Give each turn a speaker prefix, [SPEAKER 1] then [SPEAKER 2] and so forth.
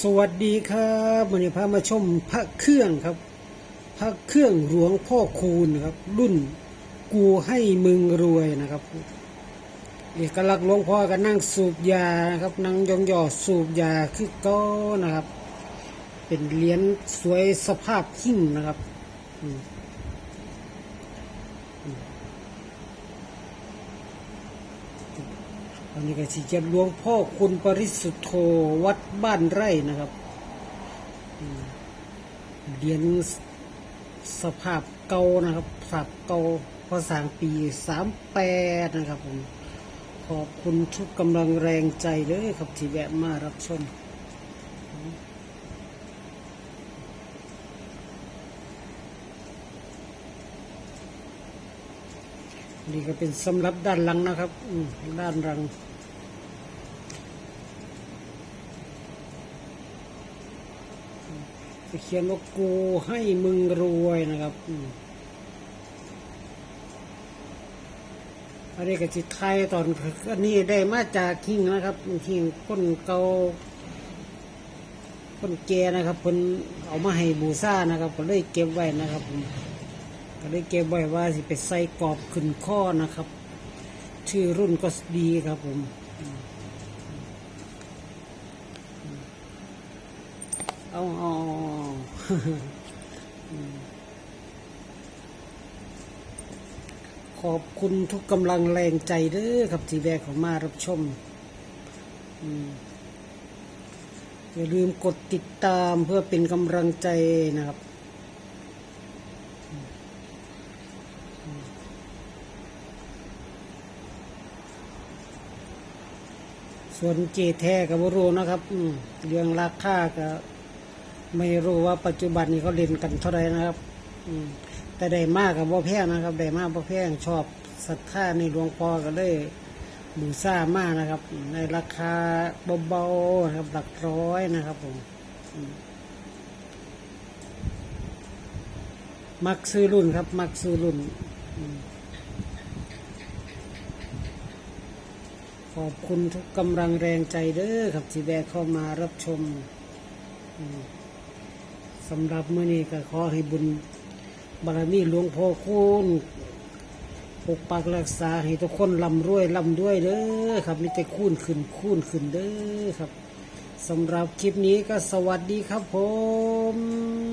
[SPEAKER 1] สวัสดีครับวันนี้พามาชมพระเครื่องครับ พระเครื่องหลวงพ่อคูณครับ รุ่นกูให้มึงรวยนะครับเอกลักษณ์หลวงพ่อก็นั่งสูบยานะครับนั่งยองยอสูบยาคือก็นะครับ เป็นเหรียญสวยสภาพหิ้งนะครับ อันนี้ก็สิเจ็ดหลวงพ่อคุณปริสุทธโธวัดบ้านไร่นะครับเหรียญสภาพเก่านะครับสภาพเก่าพอสร้างปีสามแปดนะครับผมขอบคุณทุกกำลังแรงใจเลยครับที่แวะมารับชม นี่ก็เป็นสำหรับด้านหลังนะครับด้านหลังจะเขียนว่ากูให้มึงรวยนะครับอืมอันนี้ก็จิตไทยตอนอันนี้ได้มาจากคิงนะครับคิงคนเก่าคนแก่นะครับเพิ่นเอามาให้บูชานะครับก็เลยเก็บไว้นะครับ ก็เลยเก็บไว้ว่าสิไปใส่กรอบขึ้นข้อนะครับ ชื่อรุ่นก็ดีครับผมเอาเอาขอบคุณทุกกำลังแรงใจเด้อครับที่แวะเขามารับชมอย่าลืมกดติดตามเพื่อเป็นกำลังใจนะครับ ส่วนเจแท้กับรู้นะครับอืเรื่องราคาก็ไม่รู้ว่าปัจจุบันนี้เขาเล่นกันเท่าไหร่นะครับอืมแต่ได้มากกับว่แพงนะครับได้มากว่แพงชอบศรัทธาในหลวงพ่อก็เลยบูซ่ามากนะครับ ในราคาเบาๆนะครับ หลักร้อยนะครับผมมักซื้อรุ่นครับ มักซื้อรุ่นอืม ขอบคุณทุกกำลังแรงใจเด้อครับที่แวะเข้ามารับชมสำหรับเมื้อนี้ก็ขอให้บุญบารมีหลวงพ่อคุณปกปักรักษาให้ทุกคนร่ำรวยร่ำด้วยเด้อครับนี่จะคูณขึ้นคูณขึ้นเด้อครับสำหรับคลิปนี้ก็สวัสดีครับผม